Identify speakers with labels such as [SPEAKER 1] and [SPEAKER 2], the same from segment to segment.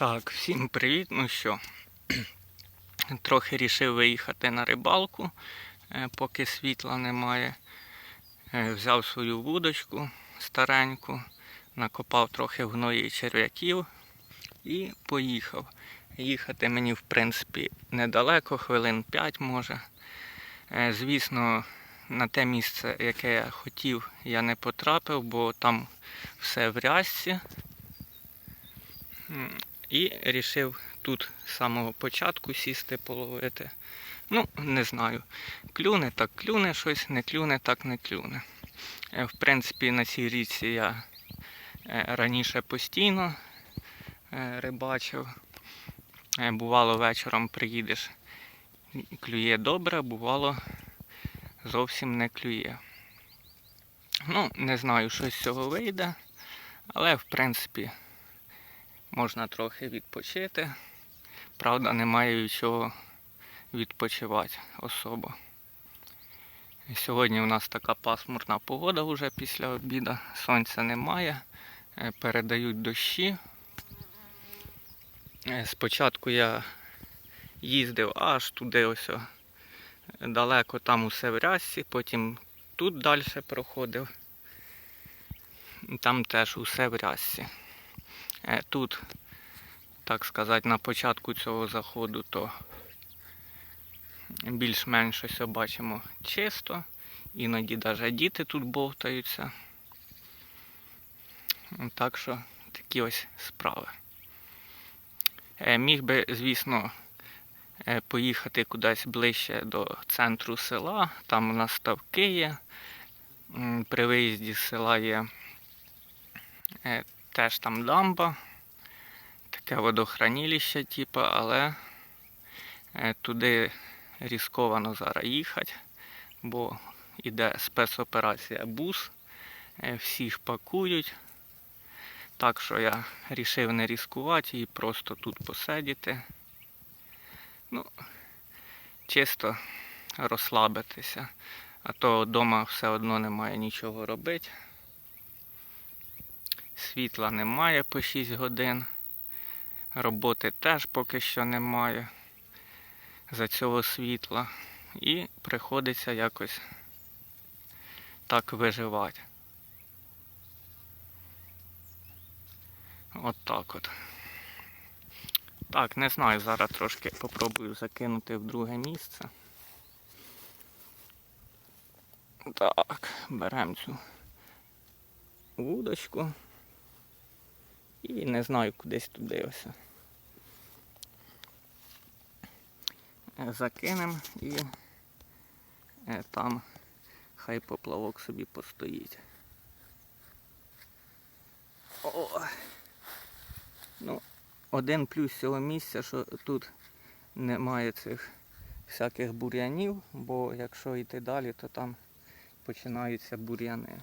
[SPEAKER 1] Так, всім привіт. Ну що, трохи рішив виїхати на рибалку, е, поки світла немає. Е, Взяв свою вудочку стареньку, накопав трохи гної черв'яків і поїхав. Їхати мені, в принципі, недалеко, хвилин 5 може. Е, Звісно, на те місце, яке я хотів, я не потрапив, бо там все в рязці. І рішив тут з самого початку сісти половити. Ну, не знаю. Клюне так клюне щось, не клюне так не клюне. Е, В принципі, на цій річці я е, раніше постійно е, рибачив. Бувало, вечором приїдеш, клює добре, бувало, зовсім не клює. Ну, не знаю, що з цього вийде, але в принципі можна трохи відпочити. Правда, немає від чого відпочивати особо. Сьогодні у нас така пасмурна погода вже після обіду. Сонця немає, е, передають дощі. Е, Спочатку я їздив аж туди ось далеко там усе в рясі, потім тут далі проходив. Там теж усе в рясі. Е, Тут, так сказати, на початку цього заходу, то більш-менш ось бачимо чисто. Іноді навіть діти тут бовтаються. Так що такі ось справи. Е, Міг би, звісно, е, поїхати кудись ближче до центру села. Там у нас ставки є. При виїзді з села є теж там дамба, таке водохранилище, типу, але е, туди різковано зараз їхати, бо іде спецоперація бус, е, всіх пакують. Так що я рішив не ризикувати і просто тут посидіти. Ну, чисто розслабитися. А то вдома все одно немає нічого робити. Світла немає по 6 годин. Роботи теж поки що немає за цього світла. І приходиться якось так виживати. От так от. Так, не знаю, зараз трошки попробую закинути в друге місце. Так, беремо цю вудочку. І не знаю, кудись туди ось. Закинемо і е, там хай поплавок собі постоїть. О! Ну, один плюс цього місця, що тут немає цих всяких бур'янів, бо якщо йти далі, то там починаються бур'яни.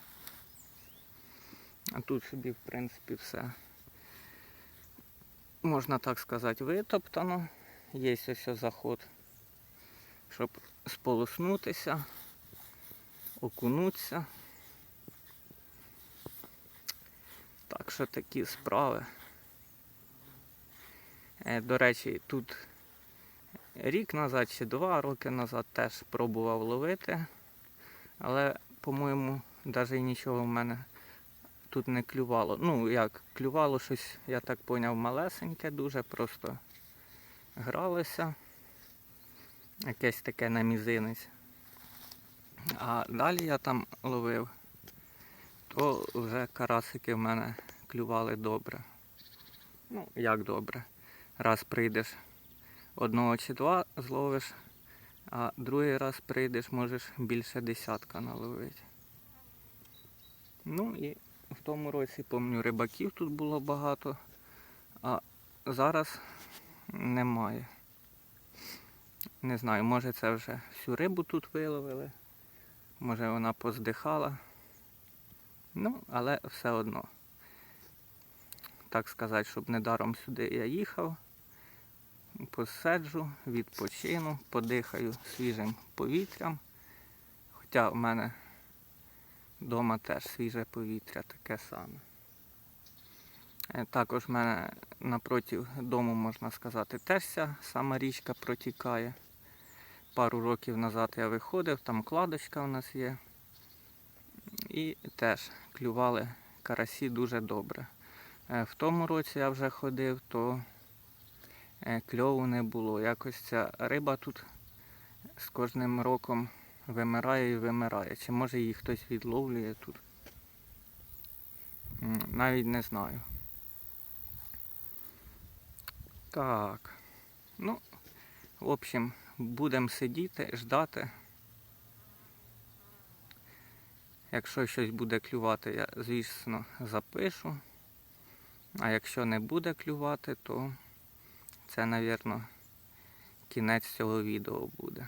[SPEAKER 1] А тут собі, в принципі, все, можна так сказати, витоптано. Є ось заход, щоб сполоснутися, окунутися. Так що такі справи. Е, До речі, тут рік назад чи два роки назад теж пробував ловити, але, по-моєму, навіть нічого в мене тут не клювало. Ну, як, клювало щось, я так поняв, малесеньке дуже, просто гралося. Якесь таке на мізинець. А далі я там ловив, то вже карасики в мене клювали добре. Ну, як добре. Раз прийдеш одного чи два зловиш, а другий раз прийдеш, можеш більше десятка наловити. Ну і в тому році, пам'ятаю, рибаків тут було багато, а зараз немає. Не знаю, може це вже всю рибу тут виловили, може вона поздихала. Ну, але все одно. Так сказати, щоб недаром сюди я їхав, посиджу, відпочину, подихаю свіжим повітрям. Хоча в мене вдома теж свіже повітря таке саме. Е, Також в мене напроти дому, можна сказати, теж ця сама річка протікає. Пару років назад я виходив, там кладочка у нас є. І теж клювали карасі дуже добре. Е, В тому році я вже ходив, то е, кльову не було. Якось ця риба тут з кожним роком вимирає і вимирає. Чи може її хтось відловлює тут? Навіть не знаю. Так. Ну, в общем, будемо сидіти, ждати. Якщо щось буде клювати, я, звісно, запишу. А якщо не буде клювати, то це, мабуть, кінець цього відео буде.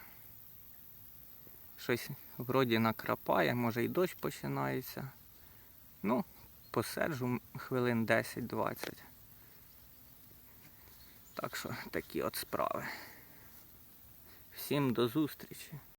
[SPEAKER 1] Щось вроді накрапає, може і дощ починається. Ну, посиджу хвилин 10-20. Так що такі от справи. Всім до зустрічі.